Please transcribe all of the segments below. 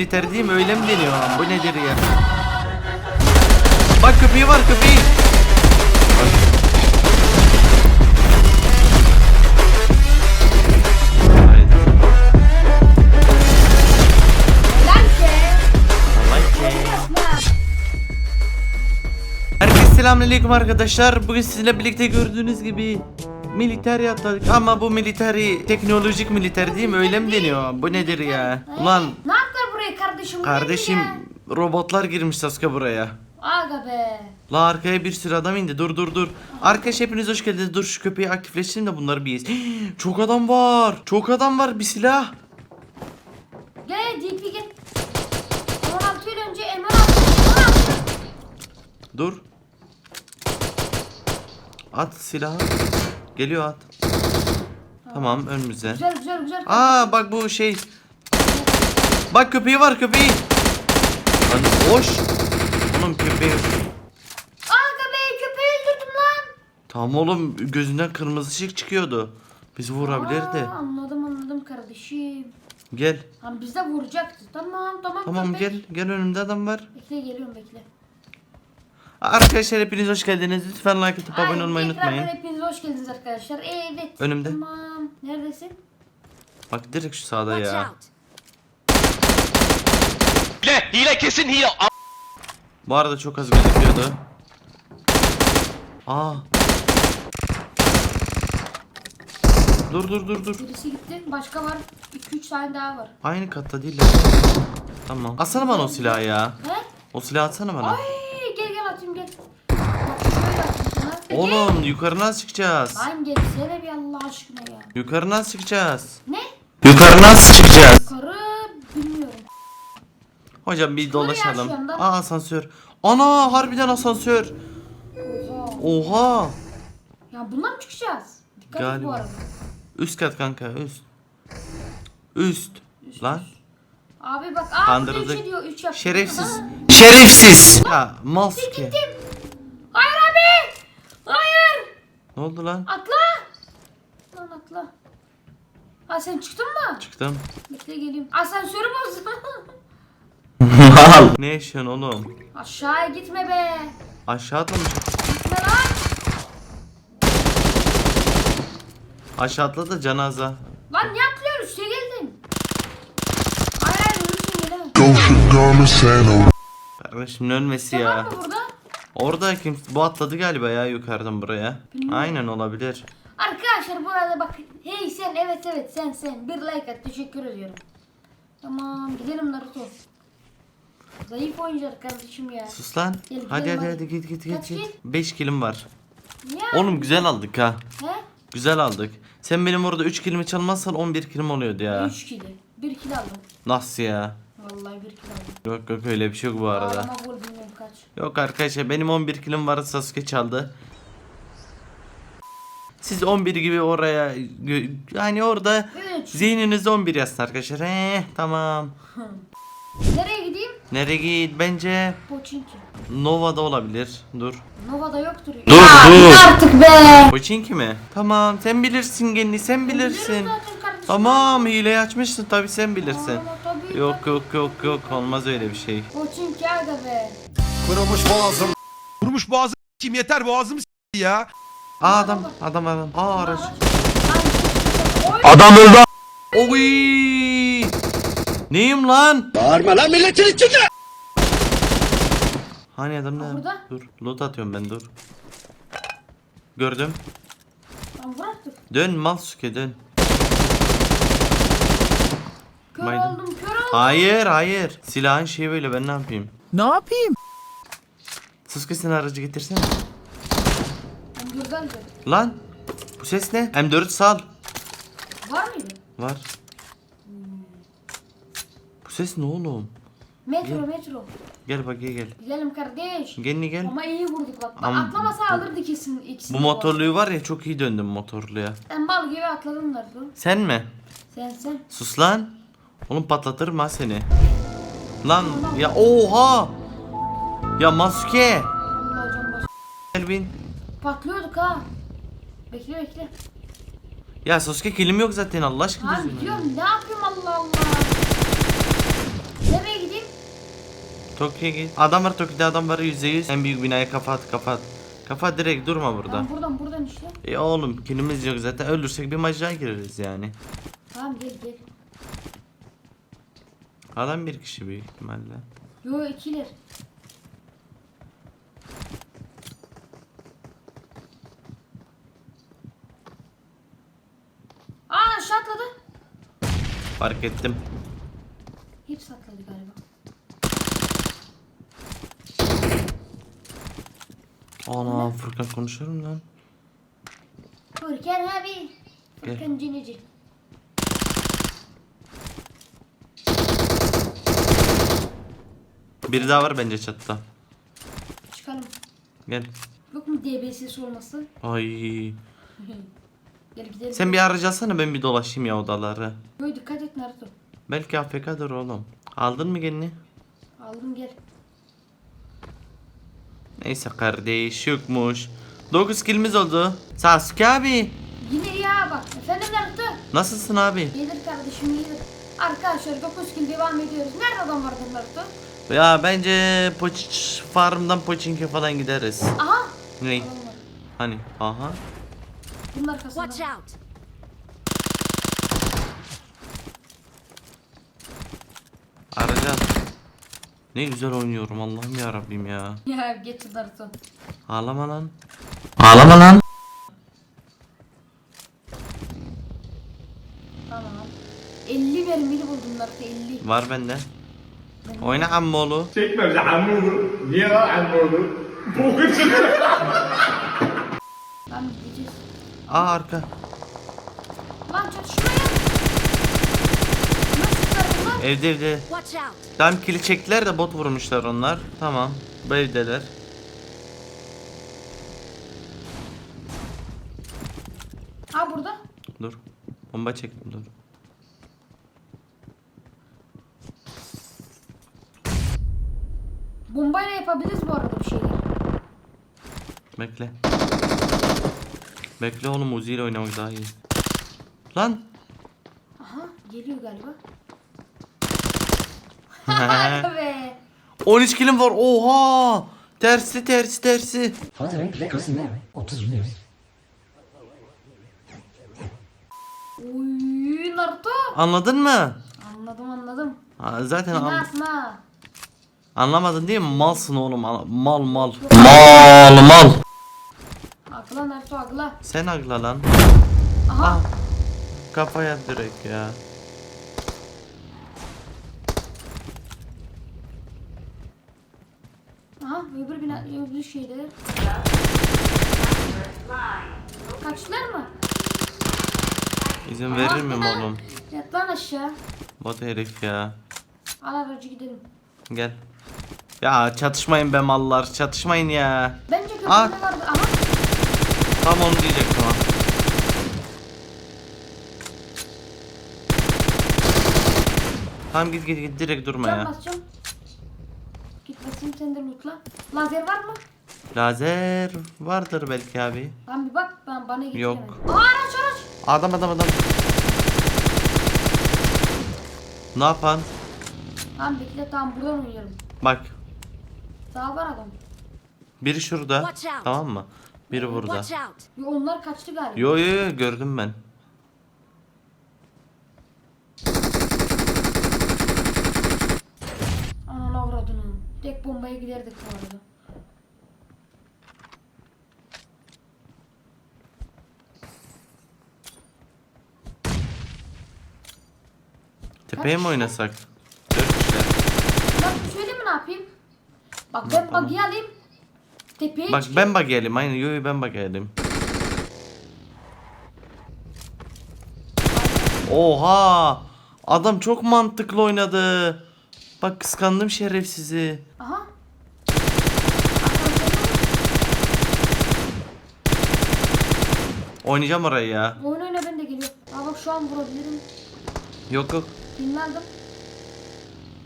militer değil mi? Öyle mi deniyor? Bu nedir ya? Bak köpeği var köpeği. Herkese selamünaleyküm arkadaşlar. Bugün sizinle birlikte gördüğünüz gibi militer yaptık ama bu militeri teknolojik militer değil mi? Öyle mi deniyor? Bu nedir ya? Ulan Buraya kardeşim? Kardeşim ya? robotlar girmiş Sasuke buraya. Aga be. La arkaya bir sürü adam indi. Dur dur dur. Arkadaş hepiniz hoş geldiniz. Dur şu köpeği aktifleştireyim de bunları bir yiyiz. Çok adam var. Çok adam var. Bir silah. Gel DP gel. 16 yıl önce M16. Dur. At silahı. Geliyor at. Tamam önümüze. Güzel güzel güzel. Aa bak bu şey. Bak köpeği var köpeği. Lan hoş. Oğlum köpeği. Aga be köpeği öldürdüm lan. Tamam oğlum gözünden kırmızı ışık çıkıyordu. Bizi vurabilirdi. Aa, anladım anladım kardeşim. Gel. Lan biz de vuracaktı. Tamam tamam. Tamam köpek. gel. Gel önümde adam var. Bekle geliyorum bekle. Arkadaşlar hepiniz hoş geldiniz. Lütfen like atıp abone Ay, olmayı unutmayın. hepiniz hoş geldiniz arkadaşlar. Evet. Önümde. Tamam. Neredesin? Bak direkt şu sağda ya. Hile, hile kesin hile. A- Bu arada çok az gözüküyordu. Aa. Dur dur dur dur. Birisi gitti. Başka var. 2-3 tane daha var. Aynı katta değil. Tamam. Atsana bana o silahı ya. He? O silahı atsana bana. Ay gel gel atayım gel. Bak şöyle atayım sana. Gel. Oğlum yukarı nasıl çıkacağız? Lan gelsene bir Allah aşkına ya. Yukarı nasıl çıkacağız? Ne? Yukarı nasıl çıkacağız? Karı bilmiyorum. Hocam bir dolaşalım. yaşıyorum da. Aa asansör. Ana harbiden asansör. Oha. Ya bundan mı çıkacağız? Dikkat et Galiba. bu arada. Üst kat kanka üst. Üst. Lan. Abi bak aa Kandırıldık. burada 3 diyor 3 yap. Şerefsiz. Şerefsiz. Ya mal ki. Gittim. Hayır abi. Hayır. Ne oldu lan? Atla. Lan atla. Ha sen çıktın mı? Çıktım. Bekle geleyim. Asansörü bozdum. Mal. ne yaşıyorsun oğlum? Aşağıya gitme be. Aşağı atlamış. Gitme lan. Aşağı atla da canaza. Lan niye atlıyorsun? Üste geldin. Hayır hayır ölürsün a Kardeşim ölmesi Var ya. mı burada? Orada kim? Bu atladı galiba ya yukarıdan buraya. Aynen olabilir. Arkadaşlar bu arada bak hey sen evet evet sen sen bir like at teşekkür ediyorum. Tamam gidelim Naruto. Zayıf oyuncular kardeşim ya. Sus lan. Gel, Hadi hadi hadi. git git git Kaç git. kill? 5 kilim var. Ya. Oğlum güzel aldık ha. He? Güzel aldık. Sen benim orada 3 kilimi çalmazsan 11 kilim oluyordu ya. 3 kilo. 1 kilo aldım. Nasıl ya? Vallahi 1 kilo aldım. Yok yok öyle bir şey yok bu arada. Ama gol bilmiyorum kaç. Yok arkadaşlar benim 11 kilim var Sasuke çaldı. Siz 11 gibi oraya yani orada 3. zihninizde 11 yazsın arkadaşlar. He tamam. Nereye? Nereye git? Bence Poçinki. Nova'da olabilir. Dur. Nova'da yoktur. Dur, ya, dur. artık be. Pochinki mi? Tamam sen bilirsin Genli sen bilirsin. zaten kardeşim. Tamam hileyi açmışsın tabi sen bilirsin. Ama tabii Yok tabii. yok yok yok olmaz öyle bir şey. Poçinki aga be. kırılmış boğazım. Vurmuş boğazım kim yeter boğazım s- ya. Aa adam adam adam. Aa araç. Adam öldü. Oy! Neyim lan? Bağırma lan milletin içinde. Hani adam ne? burada. Dur. Loot atıyorum ben dur. Gördüm. Lan vur artık. Dön Malsuke dön. Kör Maydan. oldum kör oldum. Hayır hayır. Silahın şeyi böyle ben ne yapayım? Ne yapayım? Sasuke sen aracı getirsene. Ben güzel dedim. Lan. Bu ses ne? M4 sal. Var mıydı? Var. Bu ses ne oğlum? Metro metro. Gel bak gel gel. Gidelim kardeş. Gel gel. Ama iyi vurduk bak. Ama- Atlamasa alırdı kesin ikisini. Bu motorluyu var ya çok iyi döndüm motorluya. Ben bal gibi atladım Naruto. Sen mi? Sen sen. Sus lan. Oğlum patlatırım ha seni. Lan ya oha. Ya baş. Gel bin. Patlıyorduk ha. Bekle bekle. Ya Sasuke kilim yok zaten Allah aşkına. Abi diyorum ne yapayım Allah Allah. Nereye Tokyo'ya git. Adam var Tokyo'da adam var yüzde yüz. En büyük binaya kafa at kafa at. Kafa direkt durma burada. Tamam buradan buradan işte. E oğlum kilimiz yok zaten ölürsek bir macera gireriz yani. Tamam gel gel. Adam bir kişi büyük ihtimalle. Yo ikiler. Aa aşağı atladı. Fark ettim. Hepsi atladı galiba. Ana Furkan konuşuyorum lan. Furkan abi. Gel. Furkan Cinici. Biri daha var bence çatıda. Çıkalım. Gel. Yok mu DBS'si olması? Ay. Gel gidelim. Sen bir aracı alsana ben bir dolaşayım ya odaları. Yo dikkat et Naruto. Belki AFK'dır oğlum. Aldın mı gelini? Aldım gel. Neyse kardeş yokmuş. 9 kilimiz oldu. Sasuke abi. Yine ya bak. Efendim Naruto. Nasılsın abi? Gelir kardeşim gelir. Arkadaşlar 9 gün devam ediyoruz. Nerede adam vardı Naruto? Ya bence Poçiç farmdan Poçinki falan gideriz. Aha. Ne? Var. Hani? Aha. Bunun arkasında. Watch out! Ne güzel oynuyorum Allah'ım ya Rabbim ya. Ya geç Naruto. Ağlama lan. Ağlama lan. Tamam. 50 mermili buldum Naruto 50. Var bende. Oyna ammoğlu. Çekme bize ammoğlu. Niye lan ammoğlu? Bokusun. Lan gideceğiz. Aa arka. Lan çatışmaya. Nasıl çıkar bunlar? Evde evde. Tam kili çektiler de bot vurmuşlar onlar. Tamam. Bu evdeler. Ha burada. Dur. Bomba çektim dur. Bombayla yapabiliriz bu arada bir şeyler. Bekle. Bekle oğlum Uzi ile oynamak daha iyi. Lan. Aha geliyor galiba. Hadi be. 13 kilim var. Oha. Tersi tersi tersi. Uy Naruto. Anladın mı? Anladım anladım. Ha, zaten an- Asma. anlamadın değil mi? Malsın oğlum. Mal mal. Mal mal. Akla Naruto akla. Sen agla lan. Aha. Ah. Kafaya direkt ya. Aha öbür bina öbür şeyler. Kaçtılar mı? İzin verir miyim oğlum? Yat lan aşağı. Bot herif ya. Al aracı gidelim. Gel. Ya çatışmayın be mallar. Çatışmayın ya. Bence köprüde Aa. vardı. Aha. Tam onu diyecektim ha. Tamam git git git direkt durma Can ya. basacağım. Git basayım sen de lootla. Lazer var mı? Lazer vardır belki abi. Lan bir bak ben bana getir Yok. Aa araç araç. Adam adam adam. Ne yapan? Tamam bekle tamam buradan oynayalım. Bak Daha var adam. biri şurada. Tamam mı? Biri burada. Yo onlar kaçtı galiba. Yo yo yo gördüm ben. Tek bombaya giderdik bu arada. Tepeye mi oynasak? Dört kişiler. Bak şöyle mi ne yapayım? Bak ben yapalım? bug'i alayım. Tepeye Bak çıkayım. ben bak geldim. Aynen yo yo ben bak geldim. Oha! Adam çok mantıklı oynadı. Bak kıskandım şerefsizi. Aha. Oynayacağım orayı ya. Oyun oyna ben de geliyorum. Aa bak şu an vurabilirim. Yok yok. Dinlendim.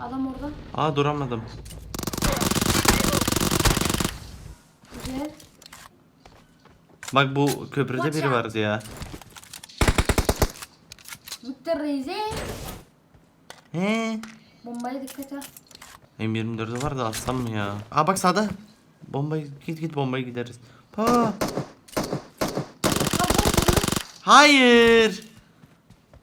Adam orada. Aa duramadım. Güzel. Bak bu köprüde Watch biri out. vardı ya. Victor Reis'e He. Bombaya dikkat et. M24'ü var da atsam mı ya? Aa bak sağda. Bombayı git git bombayı gideriz. Ha. Hayır.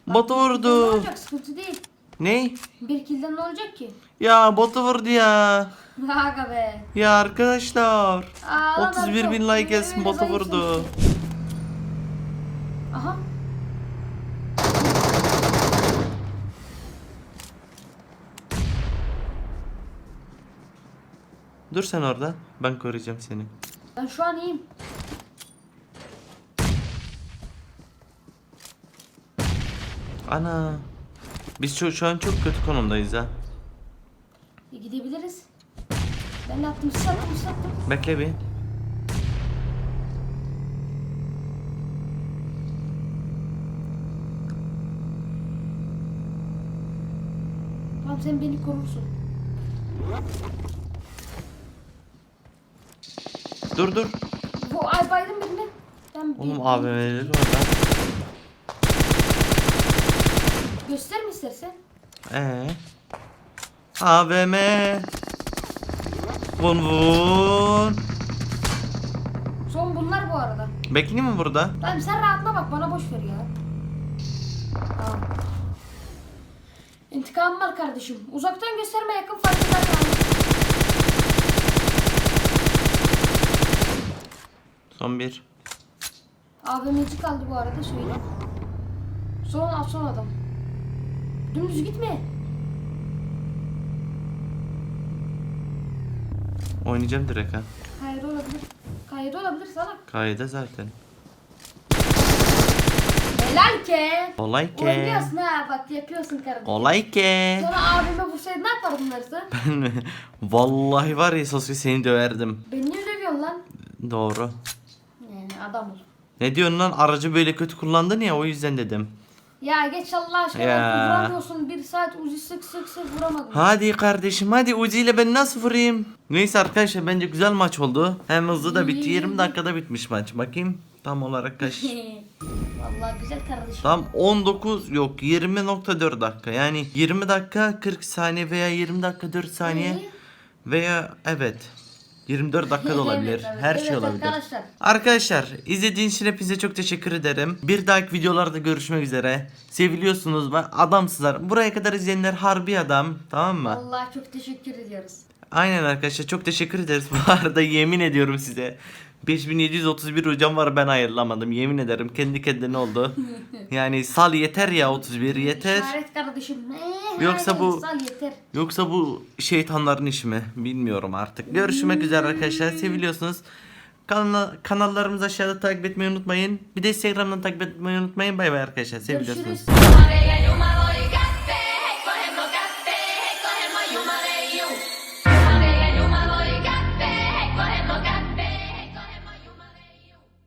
Botu Ne vurdu. olacak sıkıntı değil. Ne? Bir kilden ne olacak ki? Ya botu vurdu ya. Aga be. Ya arkadaşlar. Ağlama 31 bin çok. like gelsin botu zayıfsın vurdu. Aha. Dur sen orada. Ben koruyacağım seni. Ben şu an iyiyim. Ana. Biz şu, şu an çok kötü konumdayız ha. E, gidebiliriz. Ben de attım, siz attım, siz attım. Bekle bir. Tamam sen beni korursun. Dur dur. Bu ay baydım birini. Ben Oğlum AVM'leri orada. Göster mi istersen? Ee. AVM. Vun vun. Son bunlar bu arada. Bekleyeyim mi burada? Tamam sen rahatla bak bana boş ver ya. Tamam. İntikam var kardeşim. Uzaktan gösterme yakın fark eder yani. Son bir. AVM'ci kaldı bu arada söyle. Son son adam. Dümdüz gitme. Oynayacağım direkt ha. Kaydı olabilir. Kaydı olabilir salak. Kayda zaten. Helal ke. Olay ke. Oynuyorsun ha bak yapıyorsun kardeşim. Olay ke. Sonra abime vursaydı ne yapardın bunları? Ben mi? Vallahi var ya Sasuke seni döverdim. Beni niye dövüyorsun lan? Doğru. Adam ol. Ne diyorsun lan aracı böyle kötü kullandın ya o yüzden dedim. Ya geç Allah aşkına Ya. vuramıyorsun. Bir saat uzi sık sık sık vuramadın. Hadi kardeşim hadi Uzi ile ben nasıl vurayım? Neyse arkadaşlar bence güzel maç oldu. Hem hızlı da bitti 20 dakikada bitmiş maç. Bakayım tam olarak kaç. Vallahi güzel kardeşim. Tam 19 yok 20.4 dakika yani 20 dakika 40 saniye veya 20 dakika 4 saniye Ee? veya evet 24 dakika da olabilir Evet, evet. her şey olabilir. arkadaşlar. Arkadaşlar izlediğiniz için hepinize çok teşekkür ederim. Bir dahaki videolarda görüşmek üzere. Seviliyorsunuz ve adamsızlar. Buraya kadar izleyenler harbi adam tamam mı? Vallahi çok teşekkür ediyoruz. Aynen arkadaşlar çok teşekkür ederiz. Bu arada yemin ediyorum size. 5731 hocam var ben ayarlamadım. Yemin ederim kendi kendine oldu. Yani sal yeter ya 31 yeter. İşaret kardeşim. Ee, Yoksa bu- Sal yeter. Yoksa bu şeytanların işi mi? Bilmiyorum artık. Görüşmek üzere arkadaşlar. Seviliyorsunuz. Kanal, kanallarımızı aşağıda takip etmeyi unutmayın. Bir de Instagram'dan takip etmeyi unutmayın. Bay bay arkadaşlar. Seviliyorsunuz. Görüşürüz.